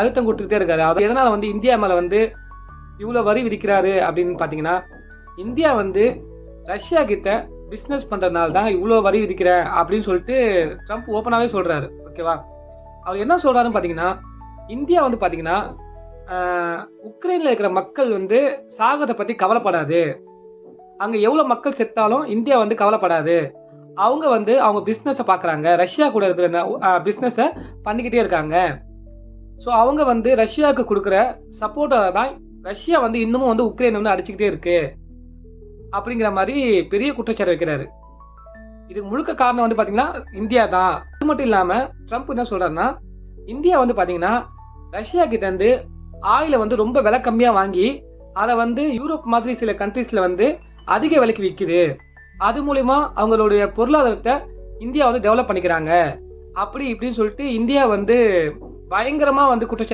அழுத்தம் கொடுத்துட்டே இருக்காரு. அது எதனால வந்து இந்தியா மேல வந்து இவ்வளவு வரி விதிக்கிறாரு அப்படின்னு பாத்தீங்கன்னா இந்தியா வந்து ரஷ்யா கிட்ட பிஸ்னஸ் பண்றதுனால தான் இவ்வளோ வரி விதிக்கிறேன் அப்படின்னு சொல்லிட்டு ட்ரம்ப் ஓப்பனாகவே சொல்றாரு. ஓகேவா அவர் என்ன சொல்றாருன்னு பாத்தீங்கன்னா இந்தியா வந்து பாத்தீங்கன்னா உக்ரைனில் உக்ரைன்ல இருக்கிற மக்கள் வந்து சாகத்தை பத்தி கவலைப்படாது. அங்க எவ்வளவு மக்கள் செத்தாலும் இந்தியா வந்து கவலைப்படாது. அவங்க வந்து அவங்க பிஸ்னஸை பாக்குறாங்க. ரஷ்யா கூட இருக்கிற பிஸ்னஸை பண்ணிக்கிட்டே இருக்காங்க. ஸோ அவங்க வந்து ரஷ்யாவுக்கு கொடுக்குற சப்போர்ட்டை தான் ரஷ்யா வந்து இன்னமும் வந்து உக்ரைன் வந்து அடிச்சுக்கிட்டே இருக்கு. அப்படிங்கிற மாதிரி பெரிய குற்றச்சாட்டு வைக்கிறாரு. இதுக்கு முழுக்க காரணம் வந்து பார்த்தீங்கன்னா இந்தியா தான். அது மட்டும் இல்லாமல் ட்ரம்ப் என்ன சொல்கிறாருன்னா இந்தியா வந்து பார்த்தீங்கன்னா ரஷ்யா கிட்டேருந்து ஆயில வந்து ரொம்ப விலை கம்மியாக வாங்கி அதை வந்து யூரோப் மாதிரி சில கண்ட்ரீஸில் வந்து அதிக விலைக்கு விற்குது. அது மூலிமா அவங்களுடைய பொருளாதாரத்தை இந்தியா வந்து டெவலப் பண்ணிக்கிறாங்க. அப்படி இப்படின்னு சொல்லிட்டு இந்தியா வந்து பயங்கரமா வந்து குற்றச்சாட்டு